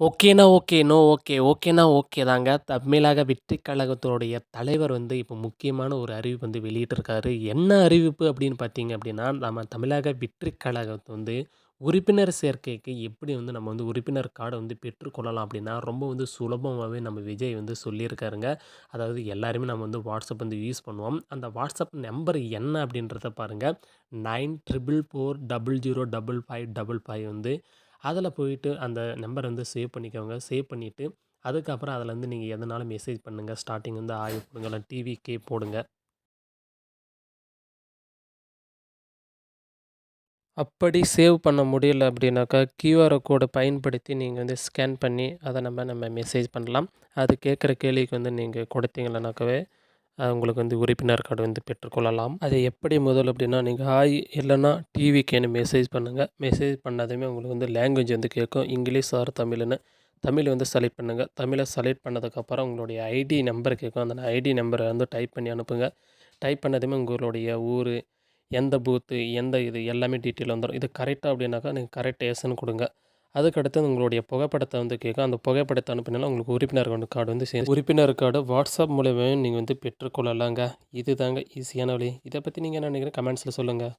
ஓகேனா okay. No okay. ஓகேனா okay தாங்க. தமிழக வெற்றிக் கழகத்தோடைய தலைவர் வந்து இப்போ முக்கியமான ஒரு அறிவிப்பு வந்து வெளியிட்டிருக்காரு. என்ன அறிவிப்பு அப்படின்னு பார்த்தீங்க அப்படின்னா, நம்ம தமிழக வெற்றிக் கழகத்தை வந்து உறுப்பினர் சேர்க்கைக்கு எப்படி வந்து நம்ம வந்து உறுப்பினர் கார்டை வந்து பெற்றுக்கொள்ளலாம் அப்படின்னா, ரொம்ப வந்து சுலபமாகவே நம்ம விஜய் வந்து சொல்லியிருக்காருங்க. அதாவது எல்லாருமே நம்ம வந்து வாட்ஸ்அப் வந்து யூஸ் பண்ணுவோம். அந்த வாட்ஸ்அப் நம்பர் என்ன அப்படின்றத பாருங்க. 9444005555 வந்து அதில் போயிட்டு அந்த நம்பர் வந்து சேவ் பண்ணிக்கோங்க. சேவ் பண்ணிவிட்டு அதுக்கப்புறம் அதில் வந்து நீங்கள் எதனாலும் மெசேஜ் பண்ணுங்கள் ஸ்டார்டிங் வந்து ஆய் போடுங்க. இல்லை டிவிக்கே போடுங்க. அப்படி சேவ் பண்ண முடியல அப்படின்னாக்கா, கியூஆர் கோடை பயன்படுத்தி நீங்கள் வந்து ஸ்கேன் பண்ணி அதை நம்ம நம்ம மெசேஜ் பண்ணலாம். அது கேட்குற கேள்விக்கு வந்து நீங்கள் கொடுத்தீங்கனாக்கவே, உங்களுக்கு வந்து உறுப்பினர் கார்டு வந்து பெற்றுக்கொள்ளலாம். அது எப்படி முதல் அப்படின்னா, நீங்கள் ஹாய் இல்லைன்னா டிவிக்கேன்னு மெசேஜ் பண்ணுங்கள் மெசேஜ் பண்ணதுமே உங்களுக்கு வந்து லேங்குவேஜ் வந்து கேட்கும். இங்கிலீஷ் ஆர் தமிழ்னு தமிழ் வந்து செலக்ட் பண்ணுங்கள் தமிழை செலக்ட் பண்ணதுக்கப்புறம் உங்களுடைய ஐடி நம்பர் கேட்கும். அந்த ஐடி நம்பரை வந்து டைப் பண்ணி அனுப்புங்க. டைப் பண்ணதுமே உங்களுடைய ஊர் எந்த பூத்து, எந்த இது எல்லாமே டீட்டெயில் வந்துடும் இது கரெக்டாக அப்படின்னாக்கா, நீங்கள் கரெக்ட் எஸ்ன்னு கொடுங்க அதுக்கடுத்து உங்களுடைய புகைப்படத்தை வந்து கேட்கும். அந்த புகைப்படத்தை அனுப்பினாலும் உங்களுக்கு உறுப்பினர் கார்டு வந்து சேர்ந்து உறுப்பினர் கார்டு வாட்ஸ்அப் மூலியமாவே நீங்கள் வந்து பெற்றுக்கொள்ளலாங்க. இதுதாங்க ஈஸியான வழி. இதை பற்றி நீங்கள் என்ன நினைக்கிறீங்க? கமெண்ட்ஸில் சொல்லுங்கள்